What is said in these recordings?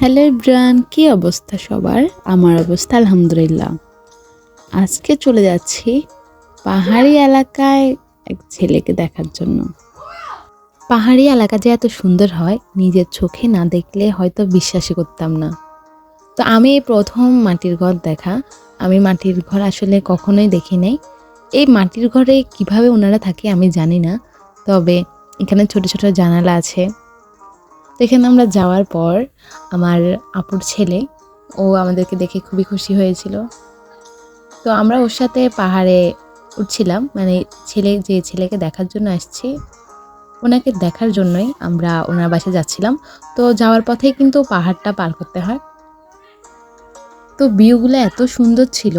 Hello bran কি অবস্থা সবার? আমার অবস্থা আলহামদুলিল্লাহ। আজকে চলে যাচ্ছি পাহাড়ি এলাকায় এক ছেলেকে দেখার জন্য। পাহাড়ি এলাকা যে এত সুন্দর হয়, নিজের চোখে না দেখলে হয়তো বিশ্বাসই করতাম না। তো আমি এই প্রথম মাটির ঘর দেখা। আমি মাটির ঘর আসলে কখনোই দেখি নাই এই মাটির ঘরে কীভাবে ওনারা থাকে আমি জানি না, তবে এখানে ছোট ছোট জানালা আছে। তো এখানে আমরা যাওয়ার পর আমার আপুর ছেলে, ও আমাদেরকে দেখে খুবই খুশি হয়েছিল। তো আমরা ওর সাথে পাহাড়ে উঠছিলাম মানে ছেলে, যে ছেলেকে দেখার জন্য আসছি, ওনাকে দেখার জন্যই আমরা ওনার বাসায় যাচ্ছিলাম। তো যাওয়ার পথেই কিন্তু পাহাড়টা পার করতে হয়। তো ভিউগুলো এত সুন্দর ছিল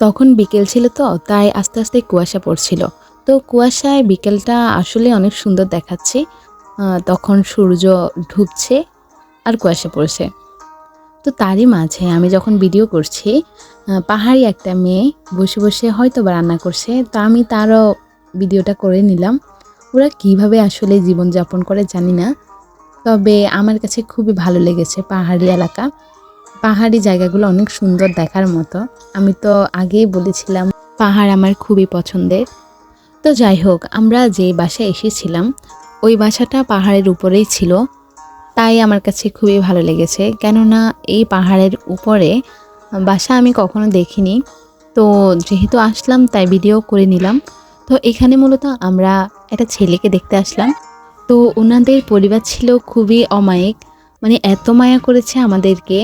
তখন বিকেল ছিল তো, তাই আস্তে আস্তে কুয়াশা পড়ছিল। তো কুয়াশায় বিকেলটা আসলে অনেক সুন্দর দেখাচ্ছে। তখন সূর্য ঢুকছে আর কুয়াশা পড়ছে। তো তারই মাঝে আমি যখন ভিডিও করছি পাহাড়ি একটা মেয়ে বসে বসে হয়তো বা রান্না করছে, তো আমি তারও ভিডিওটা করে নিলাম। ওরা কীভাবে আসলে জীবনযাপন করে জানি না, তবে আমার কাছে খুবই ভালো লেগেছে পাহাড়ি এলাকা। পাহাড়ি জায়গাগুলো অনেক সুন্দর দেখার মতো। আমি তো আগেই বলেছিলাম, পাহাড় আমার খুবই পছন্দের। তো যাই হোক, আমরা যে বাসায় এসেছিলাম, ওই বাসাটা পাহাড়ের উপরেই ছিল। তাই আমার কাছে খুবই ভালো লেগেছে। কেননা এই পাহাড়ের উপরে বাসা আমি কখনো দেখিনি। তো যেহেতু আসলাম, তাই ভিডিও করে নিলাম। তো এখানে মূলত আমরা একটা ছেলেকে দেখতে আসলাম। তো ওনাদের পরিবার ছিল খুবই অমায়িক। মানে এত মায়া করেছে আমাদেরকে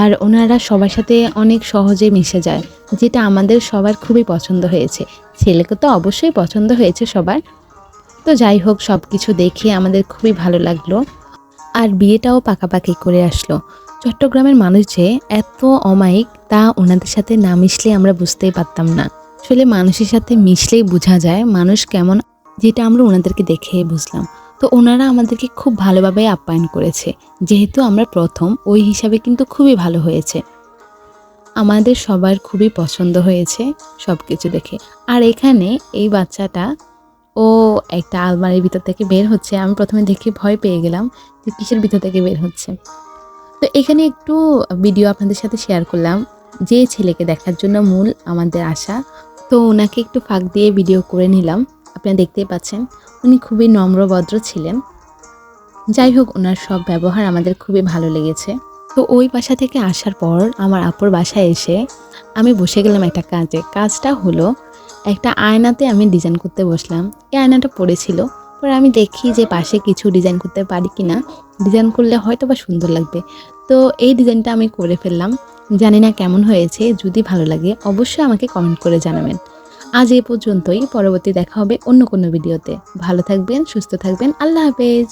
আর ওনারা সবার সাথে অনেক সহজে মিশে যায়, যেটা আমাদের সবার খুবই পছন্দ হয়েছে। ছেলেকে তো অবশ্যই পছন্দ হয়েছে সবার। তো যাই হোক সব কিছু দেখে আমাদের খুবই ভালো লাগল। আর বিয়েটাও পাকাপাকি করে আসলো। চট্টগ্রামের মানুষ যে এত অমায়িক, তা ওনাদের সাথে না মিশলে আমরা বুঝতেই পারতাম না। আসলে মানুষের সাথে মিশলেই বোঝা যায় মানুষ কেমন, যেটা আমরা ওনাদেরকে দেখে বুঝলাম। তো ওনারা আমাদেরকে খুব ভালোভাবে আপ্যায়ন করেছে। যেহেতু আমরা প্রথম, ওই হিসাবে কিন্তু খুবই ভালো হয়েছে। আমাদের সবার খুবই পছন্দ হয়েছে সব কিছু দেখে। আর এখানে এই বাচ্চাটা, ও একটা আলমারির ভিতর থেকে বের হচ্ছে। আমি প্রথমে দেখে ভয় পেয়ে গেলাম যে কিসের ভিতর থেকে বের হচ্ছে। তো এখানে একটু ভিডিও আপনাদের সাথে শেয়ার করলাম। যে ছেলেকে দেখার জন্য মূল আমাদের আশা। তো ওনাকে একটু ফাঁক দিয়ে ভিডিও করে নিলাম। আপনারা দেখতেই পাচ্ছেন। উনি খুবই নম্রভদ্র ছিলেন। যাই হোক ওনার সব ব্যবহার আমাদের খুবই ভালো লেগেছে। তো ওই বাসা থেকে আসার পর আমার আপুর বাসায় এসে আমি বসে গেলাম একটা কাজে। কাজটা হলো, একটা আয়নাতে আমি ডিজাইন করতে বসলাম। এই আয়নাটা পড়েছিল। পরে আমি দেখি যে পাশে কিছু ডিজাইন করতে পারি কি না ডিজাইন করলে হয়তো বা সুন্দর লাগবে। তো এই ডিজাইনটা আমি করে ফেললাম। জানি না কেমন হয়েছে, যদি ভালো লাগে অবশ্যই আমাকে কমেন্ট করে জানাবেন। আজ এই পর্যন্তই। পরবর্তী দেখা হবে অন্য কোনো ভিডিওতে। ভালো থাকবেন, সুস্থ থাকবেন। আল্লাহ হাফেজ।